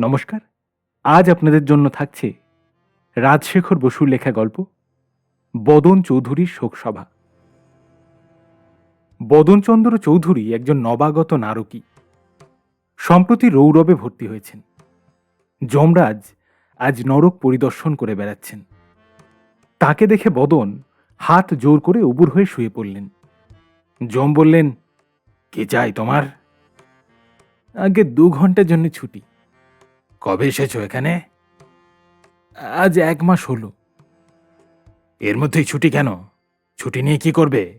নমস্কার। আজ আপনাদের জন্য থাকছে রাজশেখর বসুর লেখা গল্প, বদন চৌধুরীর শোকসভা। বদনচন্দ্র চৌধুরী একজন নবাগত নারকী। সম্প্রতি রৌরবে ভর্তি হয়েছেন। যমরাজ আজ নরক পরিদর্শন করে বেড়াচ্ছেন। তাকে দেখে বদন হাত জোর করে উবুর হয়ে শুয়ে পড়লেন। যম বললেন, কে চাই তোমার? আগে দু ঘণ্টার জন্য ছুটি। কবে এসেছ এখানে? আজ এক মাস হলো। এর মধ্যেই ছুটি কেন? ছুটি নিয়ে কি করবে?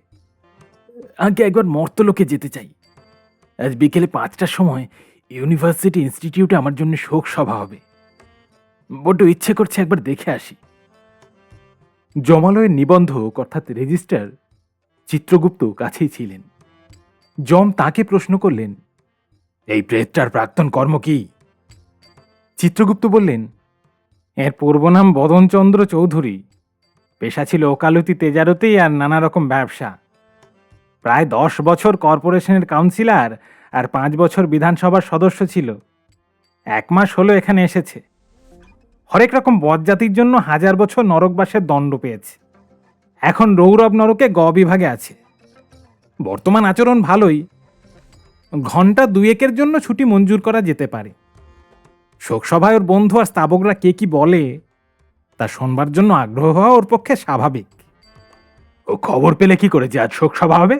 আগে একবার মর্তলোকে যেতে চাই। আজ বিকেলে পাঁচটার সময় ইউনিভার্সিটি ইনস্টিটিউটে আমার জন্য শোক সভা হবে। বড্ড ইচ্ছে করছে একবার দেখে আসি। জমালয়ের নিবন্ধক, অর্থাৎ রেজিস্টার, চিত্রগুপ্ত কাছেই ছিলেন। যম তাকে প্রশ্ন করলেন, এই প্রেতটার প্রাক্তন কর্ম কি? চিত্রগুপ্ত বললেন, এর পূর্বনাম বদনচন্দ্র চৌধুরী। পেশা ছিল ওকালতি তেজারতি আর নানা রকম ব্যবসা। প্রায় দশ বছর কর্পোরেশনের কাউন্সিলর আর পাঁচ বছর বিধানসভার সদস্য ছিল। এক মাস হলো এখানে এসেছে। হরেক রকম বদজাতির জন্য হাজার বছর নরকবাসের দণ্ড পেয়েছে। এখন রৌরব নরকে গ বিভাগে আছে। বর্তমান আচরণ ভালোই। ঘণ্টা দুয়েকের জন্য ছুটি মঞ্জুর করা যেতে পারে। শোকসভায় ওর বন্ধু আর স্থাবকরা কে কি বলে, তা শোনবার জন্য আগ্রহ হওয়া ওর পক্ষে স্বাভাবিক। ও খবর পেলে কি করে যে আজ শোকসভা হবে?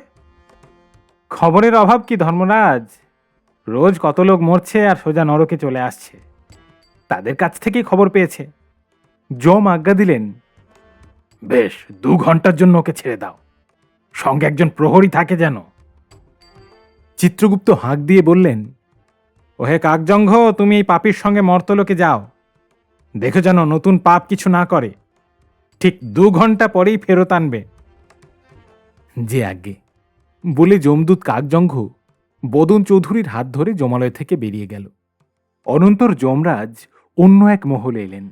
খবরের অভাব কি ধর্মরাজ? রোজ কত লোক মরছে আর সোজা নরকে চলে আসছে। তাদের কাছ থেকেই খবর পেয়েছে। জম আজ্ঞা দিলেন, বেশ, দু ঘণ্টার জন্য ওকে ছেড়ে দাও। সঙ্গে একজন প্রহরী থাকে যেন। চিত্রগুপ্ত হাঁক দিয়ে বললেন ওহে কাকজঙ্ঘ, তুমি এই পাপির সঙ্গে মর্তলোকে যাও। দেখো যেন নতুন পাপ কিছু না করে। ঠিক দু ঘণ্টা পরেই ফেরত আনবে। যে আগে বলে যমদূত কাকজঙ্ঘ বদন চৌধুরীর হাত ধরে জমালয় থেকে বেরিয়ে গেল। অনন্তর যমরাজ অন্য এক মহলে এলেন।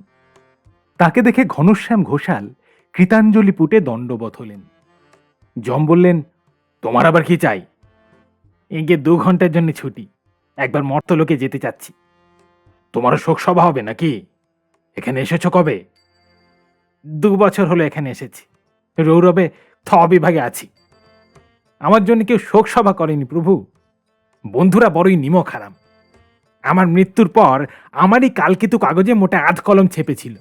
তাকে দেখে ঘনশ্যাম ঘোষাল কৃতাঞ্জলি পুটে দণ্ডবধ হলেন। যম বললেন, তোমার আবার কি চাই? এগে দু ঘণ্টার জন্য ছুটি। একবার মর্তলোকে যেতে চাচ্ছি। তোমারও শোক সভা হবে নাকি? এখানে এসেছ কবে? দু বছর হলো এখানে এসেছি। রৌরবে থ বিভাগে আছি। আমার জন্য কেউ শোক সভা করেনি প্রভু। বন্ধুরা বড়ই নিমক হারাম। আমার মৃত্যুর পর আমারই কালকেতু কাগজে মোটা আধ কলম ছেপেছিল।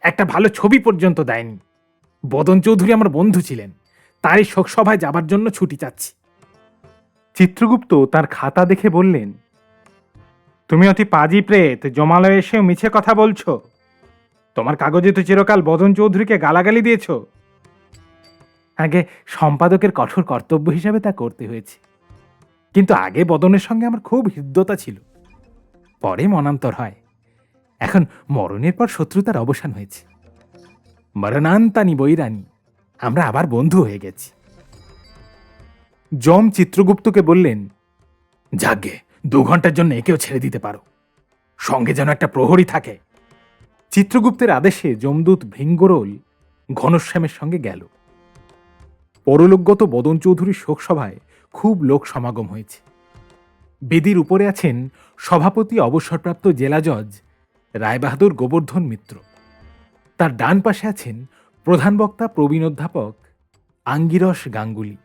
একটা ভালো ছবি পর্যন্ত দেয়নি। বদন চৌধুরী আমার বন্ধু ছিলেন। তারই শোকসভায় যাবার জন্য ছুটি চাচ্ছি। চিত্রগুপ্ত তার খাতা দেখে বললেন, তুমি অতি পাজি প্রেত, জমালয়ে এসেও মিছে কথা বলছো। তোমার কাগজে তো চিরকাল বদন চৌধুরীকে গালাগালি দিয়েছ। আগে সম্পাদকের কঠোর কর্তব্য হিসাবে তা করতে হয়েছে। কিন্তু আগে বদনের সঙ্গে আমার খুব হৃদ্যতা ছিল। পরে মনান্তর হয়। এখন মরণের পর শত্রুতার অবসান হয়েছে। মরণান্তানি বৈরানী আমরা আবার বন্ধু হয়ে গেছি। যম চিত্রগুপ্তকে বললেন, যাগে, দু ঘণ্টার জন্য একেও ছেড়ে দিতে পারো। সঙ্গে যেন একটা প্রহরী থাকে। চিত্রগুপ্তের আদেশে যমদূত ভৃঙ্গরোল ঘনশ্যামের সঙ্গে গেল। পরলোকগত বদন চৌধুরীর শোকসভায় খুব লোক সমাগম হয়েছে। বেদির উপরে আছেন সভাপতি অবসরপ্রাপ্ত জেলা জজ রায়বাহাদুর গোবর্ধন মিত্র। তার ডান পাশে আছেন প্রধান বক্তা প্রবীণ অধ্যাপক আঙ্গিরস গাঙ্গুলি।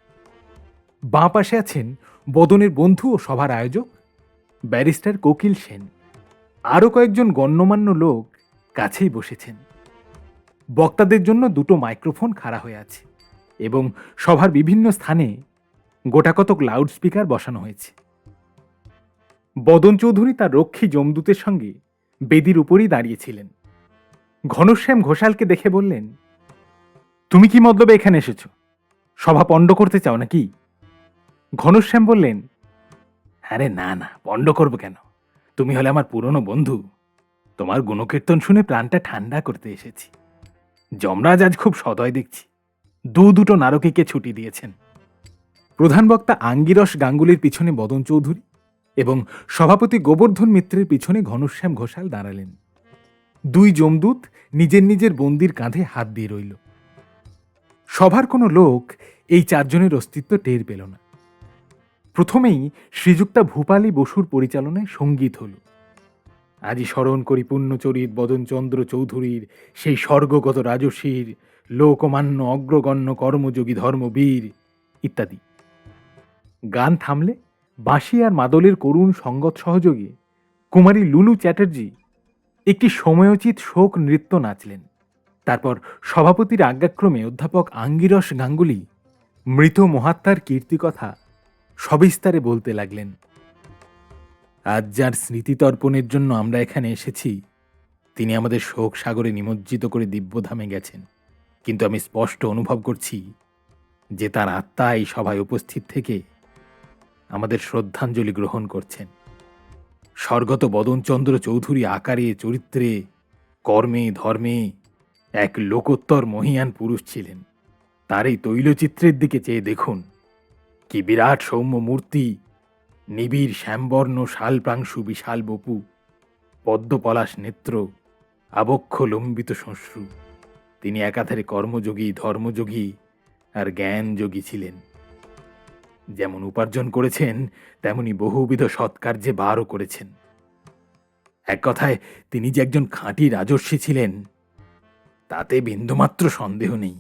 বাঁ পাশে আছেন বদনের বন্ধু ও সভার আয়োজক ব্যারিস্টার কোকিল সেন। আরও কয়েকজন গণ্যমান্য লোক কাছেই বসেছেন। বক্তাদের জন্য দুটো মাইক্রোফোন খাড়া হয়ে আছে এবং সভার বিভিন্ন স্থানে গোটাকতক লাউডস্পিকার বসানো হয়েছে। বদন চৌধুরী তার রক্ষী জমদূতের সঙ্গে বেদির উপরই দাঁড়িয়েছিলেন ঘনশ্যাম ঘোষালকে দেখে বললেন, তুমি কি মতলবে এখানে এসেছ? সভা পণ্ড করতে চাও নাকি? ঘনশ্যাম বললেন, আরে না না পণ্ড করব কেন? তুমি হলে আমার পুরনো বন্ধু। তোমার গুণকীর্তন শুনে প্রাণটা ঠান্ডা করতে এসেছি। যমরাজ আজ খুব সদয় দেখছি। দু দুটো নারকীকে ছুটি দিয়েছেন। প্রধান বক্তা আঙ্গিরস গাঙ্গুলির পিছনে বদন চৌধুরী এবং সভাপতি গোবর্ধন মিত্রের পিছনে ঘনশ্যাম ঘোষাল দাঁড়ালেন। দুই যমদূত নিজের নিজের বন্দির কাঁধে হাত দিয়ে রইল। সভার কোনো লোক এই চারজনের অস্তিত্ব টের পেল না। প্রথমেই শ্রীযুক্তা ভূপালী বসুর পরিচালনায় সংগীত হল। আজই স্মরণ করি পুণ্যচরিত বদনচন্দ্র চৌধুরীর সেই স্বর্গগত রাজসীর, লোকমান্য অগ্রগণ্য কর্মযোগী ধর্মবীর ইত্যাদি। গান থামলে বাঁশি আর মাদলের করুণ সঙ্গত সহযোগে কুমারী লুলু চ্যাটার্জি একটি সময়োচিত শোক নৃত্য নাচলেন। তারপর সভাপতির আজ্ঞাক্রমে অধ্যাপক আঙ্গিরস গাঙ্গুলি মৃত মহাত্মার কীর্তিকথা সবিস্তারে বলতে লাগলেন, আজ যার স্মৃতিতর্পণের জন্য আমরা এখানে এসেছি, তিনি আমাদের শোক সাগরে নিমজ্জিত করে দিব্যধামে গেছেন। কিন্তু আমি স্পষ্ট অনুভব করছি যে তার আত্মা এই সভায় উপস্থিত থেকে আমাদের শ্রদ্ধাঞ্জলি গ্রহণ করছেন। স্বর্গত বদনচন্দ্র চৌধুরী আকারে, চরিত্রে, কর্মে, ধর্মে এক লোকোত্তর মহিয়ান পুরুষ ছিলেন। তার এই তৈলচিত্রের দিকে চেয়ে দেখুন কি বিরাট সৌম্য মূর্তি, নিবিড় শ্যামবর্ণ শালপ্রাংশু বিশাল বপু, পদ্মপলাশ নেত্র, আবক্ষ লম্বিত শ্মশ্রু তিনি একাধারে কর্মযোগী, ধর্মযোগী আর জ্ঞানযোগী ছিলেন। যেমন উপার্জন করেছেন, তেমনি বহুবিধ সৎকার্যে বারও করেছেন। এক কথায়, তিনি যে একজন খাঁটি রাজস্বী ছিলেন, তাতে বিন্দুমাত্র সন্দেহ নেই।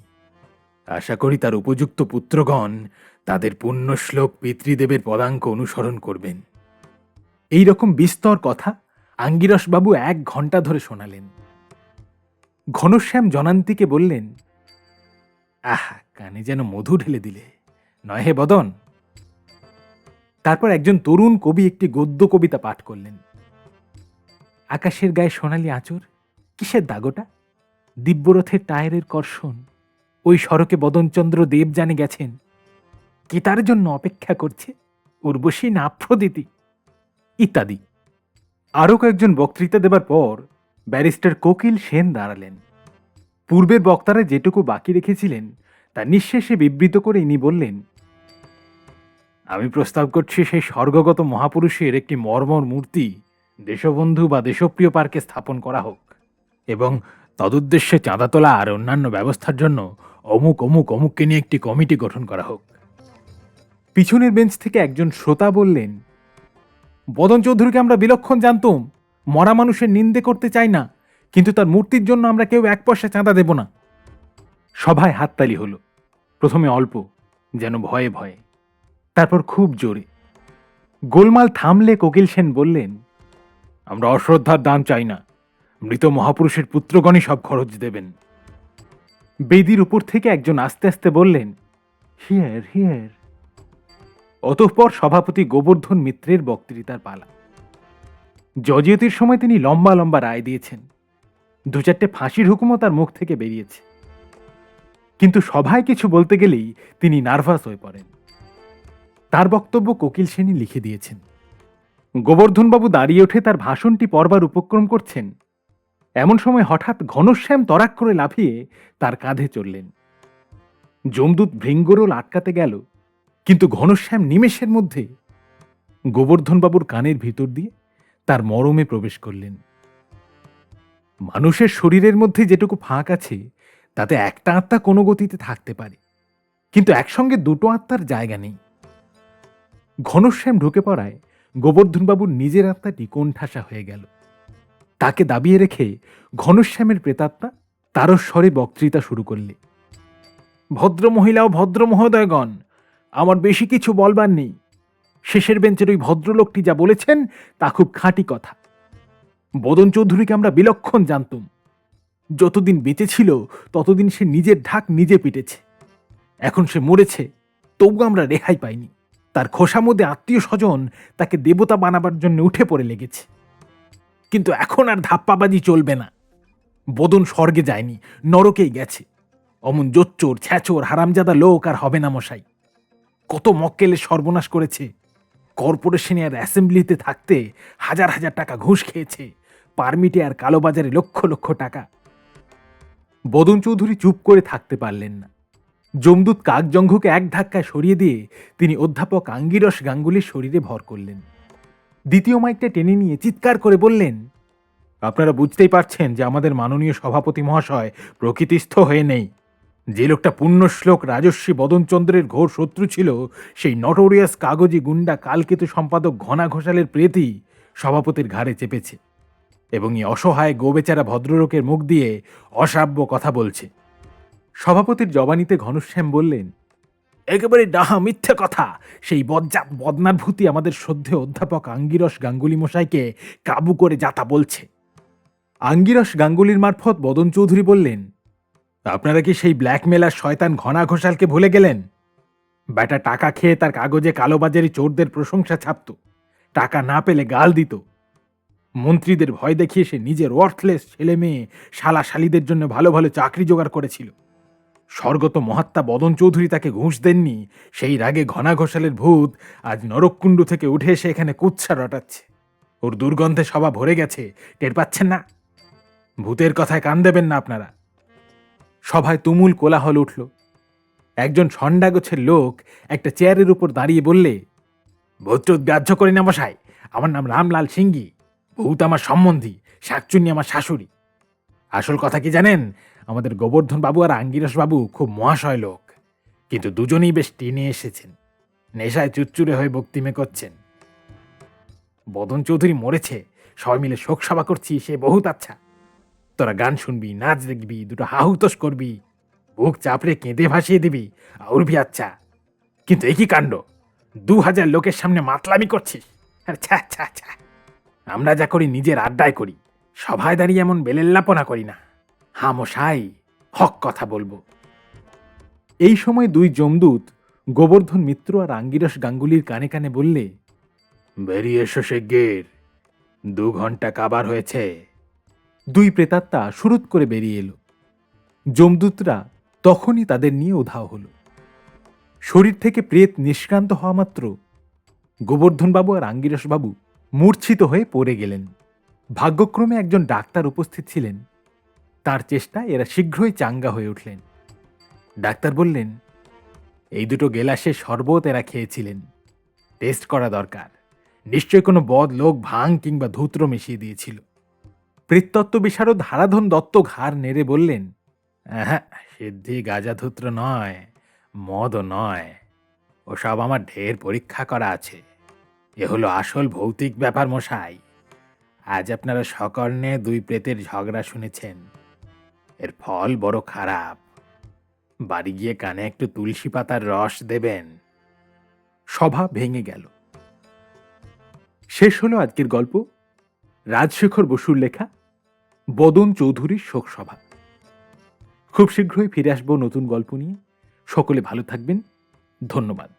আশা করি তার উপযুক্ত পুত্রগণ তাদের পুণ্যশ্লোক পিতৃদেবের পদাঙ্ক অনুসরণ করবেন। এই রকম বিস্তর কথা আঙ্গিরসবাবু এক ঘণ্টা ধরে শোনালেন। ঘনশ্যাম জনান্তিকে বললেন, আহা, কানে যেন মধু ঢেলে দিলে, নয় হে বদন? তারপর একজন তরুণ কবি একটি গদ্য কবিতা পাঠ করলেন। আকাশের গায়ে সোনালি আঁচর কিসের দাগোটা? দিব্যরথের টায়ারের কর্ষণ, ওই সড়কে বদনচন্দ্র দেব জানে গেছেন। কে তার জন্য অপেক্ষা করছে? উর্বশী না আফ্রোদিতি ইত্যাদি। আরও কয়েকজন বক্তৃতা দেবার পর ব্যারিস্টার কোকিল সেন দাঁড়ালেন। পূর্বের বক্তারা যেটুকু বাকি রেখেছিলেন, তা নিঃশেষে বিবৃত করে ইনি বললেন, আমি প্রস্তাব করছি সেই স্বর্গগত মহাপুরুষের একটি মর্মর মূর্তি দেশবন্ধু বা দেশপ্রিয় পার্কে স্থাপন করা হোক এবং তদুদ্দেশ্যে চাঁদা তোলা আর অন্যান্য ব্যবস্থার জন্য অমুক অমুক অমুককে নিয়ে একটি কমিটি গঠন করা হোক। পিছনের বেঞ্চ থেকে একজন শ্রোতা বললেন, বদন চৌধুরীকে আমরা বিলক্ষণ জানতুম। মরা মানুষের নিন্দে করতে চাই না, কিন্তু তার মূর্তির জন্য আমরা কেউ এক পয়সা চাঁদা দেব না। সভায় হাততালি হলো। প্রথমে অল্প, যেন ভয়ে ভয়ে। তারপর খুব জোরে। গোলমাল থামলে কোকিল সেন বললেন, আমরা অশ্রদ্ধার দান চাই না। মৃত মহাপুরুষের পুত্রগণই সব খরচ দেবেন। বেদির উপর থেকে একজন আস্তে আস্তে বললেন, হিয়ার হিয়ার। অতঃপর সভাপতি গোবর্ধন মিত্রের বক্তৃতার পালা। জজিয়তির সময় তিনি লম্বা লম্বা রায় দিয়েছেন। দু চারটে ফাঁসির হুকুমও তার মুখ থেকে বেরিয়েছে। কিন্তু সভায় কিছু বলতে গেলেই তিনি নার্ভাস হয়ে পড়েন। তার বক্তব্য কোকিল সেনী লিখে দিয়েছেন। গোবর্ধনবাবু দাঁড়িয়ে উঠে তার ভাষণটি পড়বার উপক্রম করছেন। এমন সময় হঠাৎ ঘনশ্যাম তরাক করে লাফিয়ে তার কাঁধে চললেন যমদূত ভৃঙ্গরোল আটকাতে গেল কিন্তু ঘনশ্যাম নিমেষের মধ্যে গোবর্ধনবাবুর কানের ভিতর দিয়ে তার মরমে প্রবেশ করলেন। মানুষের শরীরের মধ্যে যেটুকু ফাঁক আছে, তাতে একটা আত্মা কোনো গতিতে থাকতে পারে। কিন্তু একসঙ্গে দুটো আত্মার জায়গা নেই। ঘনশ্যাম ঢুকে পড়ায় গোবর্ধনবাবুর নিজের আত্মাটি কোণঠাসা হয়ে গেল। তাকে দাবিয়ে রেখে ঘনশ্যামের প্রেতাত্মা তারস্বরে বক্তৃতা শুরু করলে। ভদ্র মহিলা ও ভদ্র মহোদয়গণ আমার বেশি কিছু বলবার নেই। শেষের বেঞ্চের ওই ভদ্রলোকটি যা বলেছেন, তা খুব খাঁটি কথা। বদন চৌধুরীকে আমরা বিলক্ষণ জানতুম। যতদিন বেঁচে ছিল ততদিন সে নিজের ঢাক নিজে পিটেছে। এখন সে মরেছে, তবু আমরা রেহাই পাইনি। তার খোসা মধ্যে আত্মীয় স্বজন তাকে দেবতা বানাবার জন্য উঠে পড়ে লেগেছে। কিন্তু এখন আর ধাপ্পাবাজি চলবে না। বদন স্বর্গে যায়নি, নরকেই গেছে। অমন জোচ্চোর, ছ্যাচোর, হারামজাদা লোক আর হবে না মশাই। কত মক্কেলের সর্বনাশ করেছে। কর্পোরেশনে আর অ্যাসেম্বলিতে থাকতে হাজার হাজার টাকা ঘুষ খেয়েছে। পারমিটে আর কালোবাজারে লক্ষ লক্ষ টাকা। বদন চৌধুরী চুপ করে থাকতে পারলেন না। যমদূত কাকজঙ্ঘকে এক ধাক্কায় সরিয়ে দিয়ে তিনি অধ্যাপক আঙ্গিরস গাঙ্গুলির শরীরে ভর করলেন। দ্বিতীয় মাইকটা টেনে নিয়ে চিৎকার করে বললেন, আপনারা বুঝতেই পারছেন যে আমাদের মাননীয় সভাপতি মহাশয় প্রকৃতিস্থ হয়ে নেই। যে লোকটা পুণ্যশ্লোক রাজস্বী বদনচন্দ্রের ঘোর শত্রু ছিল, সেই নটোরিয়াস কাগজি গুন্ডা কালকেতু সম্পাদক ঘনা ঘোষালের প্রেতই সভাপতির ঘাড়ে চেপেছে এবং এই অসহায় গোবেচারা ভদ্রলোকের মুখ দিয়ে অসাব্য কথা বলছে। সভাপতির জবানিতে ঘনশ্যাম বললেন, একেবারে ডাহা মিথ্যে কথা! সেই বজ্জাত বদনার ভূতি আমাদের শ্রদ্ধেয় অধ্যাপক আঙ্গিরস গাঙ্গুলি মশাইকে কাবু করে যাতা বলছে। আঙ্গিরস গাঙ্গুলির মারফত বদন চৌধুরী বললেন আপনারা কি সেই ব্ল্যাকমেলার শয়তান ঘনা ঘোষালকে ভুলে গেলেন? ব্যাটা টাকা খেয়ে তার কাগজে কালোবাজারি চোরদের প্রশংসা ছাপত। টাকা না পেলে গাল দিত। মন্ত্রীদের ভয় দেখিয়ে সে নিজের ওয়ার্থলেস ছেলে মেয়ে শালা শালিদের জন্য ভালো ভালো চাকরি জোগাড় করেছিল। স্বর্গত মহাত্মা বদন চৌধুরী তাকে ঘুষ দেননি, সেই রাগে ঘনা ঘোষালের ভূত আজ নরককুণ্ড থেকে উঠে এসে এখানে কুৎসা রটাচ্ছে। ওর দুর্গন্ধে সভা ভরে গেছে, টের পাচ্ছেন না? ভূতের কথায় কান দেবেন না আপনারা। সভায় তুমুল কোলাহল উঠল। একজন ষণ্ডা গোছের লোক একটা চেয়ারের উপর দাঁড়িয়ে বললে ভূতটুত গ্রাহ্য করি না মশাই, আমার নাম রামলাল সিংগি, ভূত আমার সম্বন্ধী, শাকচুন্নি আমার শাশুড়ি। আসল কথা কি জানেন? আমাদের গোবর্ধন বাবু আর আঙ্গিরস বাবু খুব মহাশয় লোক, কিন্তু দুজনেই বেশ টেনে এসেছেন, নেশায় চুচ্চুরে হয়ে বক্তিমে করছেন বদন চৌধুরী মরেছে, সবাই মিলে শোকসভা করছি, সে বহুত আচ্ছা। তোরা গান শুনবি, নাচ দেখবি, দুটো হাহুতোষ করবি, বুক চাপড়ে কেঁদে ভাসিয়ে দিবি আউর ভি আচ্ছা। কিন্তু একই কাণ্ড? দু হাজার লোকের সামনে মাতলামি করছিস? আমরা যা করি নিজের আড্ডায় করি, সভায় দাঁড়িয়ে এমন বেলেল্লাপনা করি না। হামশাই, হক কথা বলব। এই সময় দুই জমদূত গোবর্ধন মিত্র আর আঙ্গিরস গাঙ্গুলির কানে কানে বললে, বেরিয়ে এসো সে গের দু ঘণ্টা কাবার হয়েছে। দুই প্রেতাত্মা সুরুত করে বেরিয়ে এলো। যমদূতরা তখনই তাদের নিয়ে উধাও হল। শরীর থেকে প্রেত নিষ্ক্রান্ত হওয়া মাত্র গোবর্ধনবাবু আর আঙ্গিরসবাবু মূর্ছিত হয়ে পড়ে গেলেন। ভাগ্যক্রমে একজন ডাক্তার উপস্থিত ছিলেন। তার চেষ্টায় এরা শীঘ্রই চাঙ্গা হয়ে উঠলেন। ডাক্তার বললেন, এই দুটো গেলাসে শরবত এরা খেয়েছিলেন। টেস্ট করা দরকার। নিশ্চয় কোনো বদ লোক ভাং কিংবা ধূত্র মিশিয়ে দিয়েছিল। প্রত্যত্ত্ব বিশারদ হারাধন দত্ত ঘাড় নেড়ে বললেন হ্যাঁ সিদ্ধি গাজাধূত্র নয় মদও নয়। ওসব আমার ঢের পরীক্ষা করা আছে। এ হলো আসল ভৌতিক ব্যাপার মশাই। আজ আপনারা সকর্ণে দুই প্রেতের ঝগড়া শুনেছেন। এর ফল বড় খারাপ। বাড়ি গিয়ে কানে একটু তুলসী পাতার রস দেবেন। সভা ভেঙে গেল। শেষ হলো আজকের গল্প। রাজশেখর বসুর লেখা বদন চৌধুরীর শোকসভা। খুব শীঘ্রই ফিরে আসব নতুন গল্প নিয়ে। সকলে ভালো থাকবেন। ধন্যবাদ।